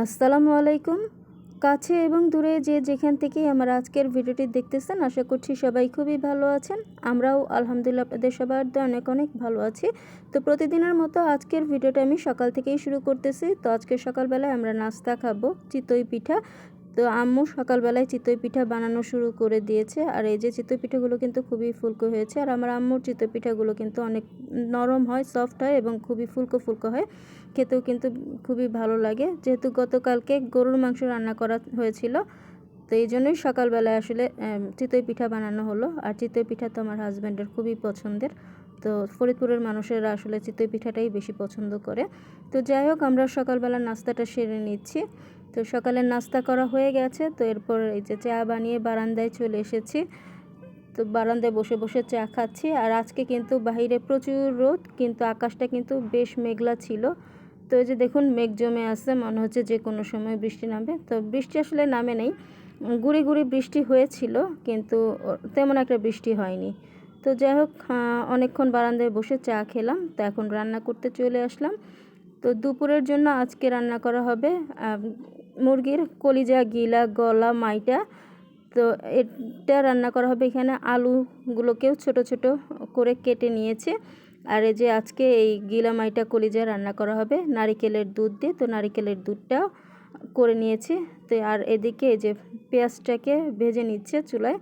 আসসালামু আলাইকুম। কাছে এবং দূরে যে যেখান থেকেই আমার আজকের ভিডিওটি দেখতেছেন, আশা করছি সবাই খুবই ভালো আছেন। আমরাও আলহামদুলিল্লাহ আপনাদের সবার অনেক অনেক ভালো আছি। তো প্রতিদিনের মতো আজকের ভিডিওটা আমি সকাল থেকেই শুরু করতেছি। তো আজকে সকালবেলায় আমরা নাস্তা খাব, চিতই পিঠা। তো আম্মু সকালবেলায় চিতই পিঠা বানানো শুরু করে দিয়েছে। আর এই যে চিতই পিঠাগুলো কিন্তু খুবই ফুলকো হয়েছে। আর আমার আম্মুর চিতই পিঠাগুলো কিন্তু অনেক নরম হয় সফট হয় এবং খুবই ফুলকো ফুলকো হয়। খেতেও কিন্তু খুবই ভালো লাগে। যেহেতু গতকালকে গরুর মাংস রান্না করা হয়েছিল, তো এই জন্যই সকালবেলায় আসলে চিতই পিঠা বানানো হলো। আর চিতই পিঠা তো আমার হাজব্যান্ডের খুবই পছন্দের। তো ফরিদপুরের মানুষেরা আসলে চিতই পিঠাটাই বেশি পছন্দ করে। তো যাই হোক, আমরা সকালবেলা নাস্তাটা সেরে নিচ্ছি। তো সকালে নাস্তা করা হয়ে গেছে, তো এরপর এই যে চা বানিয়ে বারান্দায় চলে এসেছি। তো বারান্দায় বসে বসে চা খাচ্ছি, আর আজকে কিন্তু বাহিরে প্রচুর রোদ, কিন্তু আকাশটা কিন্তু বেশ মেঘলা ছিল। তো এই যে দেখুন, মেঘ জমে আছে, মনে হচ্ছে যে কোনো সময় বৃষ্টি নামবে। তো বৃষ্টি আসলে নামে নেই, গুড়ি গুড়ি বৃষ্টি হয়েছিল, কিন্তু তেমন একটা বৃষ্টি হয়নি। তো যাই হোক অনেকক্ষণ বারান্দায় বসে চা খেলাম, তো এখন রান্না করতে চলে আসলাম। তো দুপুরের জন্য আজকে রান্না করা হবে মুরগির কলিজা, গিলা, গলা, মাইটা, তো এটা রান্না করা হবে এখানে। আলুগুলোকেও ছোট ছোট করে কেটে নিয়েছে। আর এই যে আজকে এই গিলা, মাইটা, কলিজা রান্না করা হবে। নারিকেলের দুধ দিয়ে তো নারিকেলের দুধটাও করে নিয়েছি। তো আর এদিকে এই যে পেঁয়াজটাকে ভেজে নিচ্ছে চুলায়।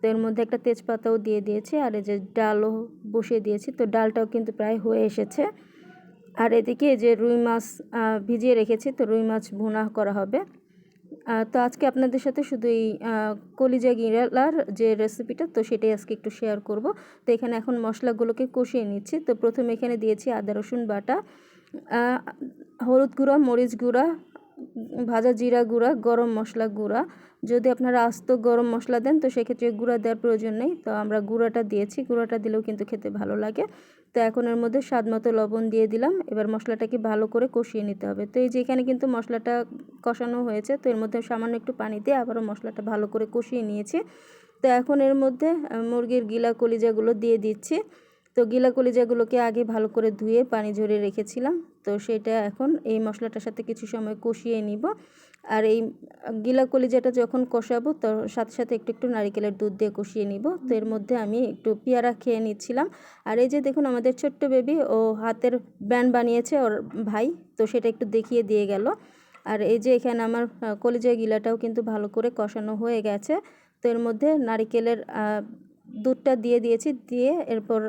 তো এর মধ্যে একটা তেজপাতাও দিয়ে দিয়েছি। আর এই যে ডালও বসিয়ে দিয়েছি। তো ডালটাও কিন্তু প্রায় হয়ে এসেছে। আর এদিকে যে রুই মাছ ভিজিয়ে রেখেছি, তো রুই মাছ ভুনা করা হবে। তো আজকে আপনাদের সাথে শুধু এই কলিজা গিরালার যে রেসিপিটা তো সেটাই আজকে একটু শেয়ার করব। তো এখানে এখন মশলাগুলোকে কষিয়ে নিচ্ছি। তো প্রথমে এখানে দিয়েছি আদা, রসুন বাটা হলুদ গুঁড়া, মরিচ গুঁড়া ভাজা জিরা গুঁড়া, গরম মশলা গুঁড়া। যদি আপনারা আস্ত গরম মশলা দেন, তো সেক্ষেত্রে গুঁড়া দেওয়ার প্রয়োজন নেই। তো আমরা গুঁড়াটা দিয়েছি। গুঁড়াটা দিলেও কিন্তু খেতে ভালো লাগে। তো এখন এর মধ্যে স্বাদ মতো লবণ দিয়ে দিলাম। এবার মশলাটাকে ভালো করে কষিয়ে নিতে হবে। তো এই যে এখানে কিন্তু মশলাটা কষানো হয়েছে, তো এর মধ্যে সামান্য একটু পানি দিয়ে আবারও মশলাটা ভালো করে কষিয়ে নিয়েছি। তো এখন এর মধ্যে মুরগির গিলা কলিজাগুলো দিয়ে দিচ্ছি। তো গিলা কলিজাগুলোকে আগে ভালো করে ধুয়ে পানি ঝরিয়ে রেখেছিলাম, তো সেটা এখন এই মশলাটার সাথে কিছু সময় কষিয়ে নিব। আর এই গিলা কলিজাটা যখন কষাবো, তো সাথে সাথে একটু একটু নারিকেলের দুধ দিয়ে কষিয়ে নিব। তো এর মধ্যে আমি একটু পেয়ারা খেয়ে নিচ্ছিলাম। আর এই যে দেখুন, আমাদের ছোট্ট বেবি, ও হাতের ব্যান্ড বানিয়েছে ওর ভাই, তো সেটা একটু দেখিয়ে দিয়ে গেল। আর এই যে এখানে আমার কলিজা গিলাটাও কিন্তু ভালো করে কষানো হয়ে গেছে। তো এর মধ্যে নারিকেলের দুধটা দিয়ে দিয়েছি, দিয়ে এরপর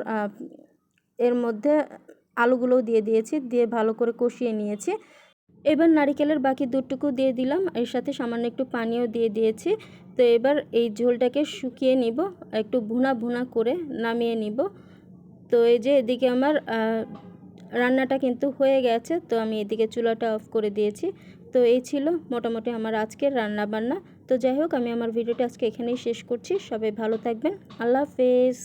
এর মধ্যে আলুগুলোও দিয়ে দিয়েছি, দিয়ে ভালো করে কষিয়ে নিয়েছি। এবার নারিকেলের বাকি দুধটুকু দিয়ে দিলাম, এর সাথে সামান্য একটু পানিও দিয়ে দিয়েছি। তো এবার এই ঝোলটাকে শুকিয়ে নিব, একটু ভুনা ভুনা করে নামিয়ে নিব। তো এই যে এদিকে আমার রান্নাটা কিন্তু হয়ে গেছে, তো আমি এদিকে চুলাটা অফ করে দিয়েছি। তো এই ছিল মোটামুটি আমার আজকের রান্না বান্না তো যাই হোক, আমি আমার ভিডিওটা আজকে এখানেই শেষ করছি। সবাই ভালো থাকবেন। আল্লাহ হাফেজ।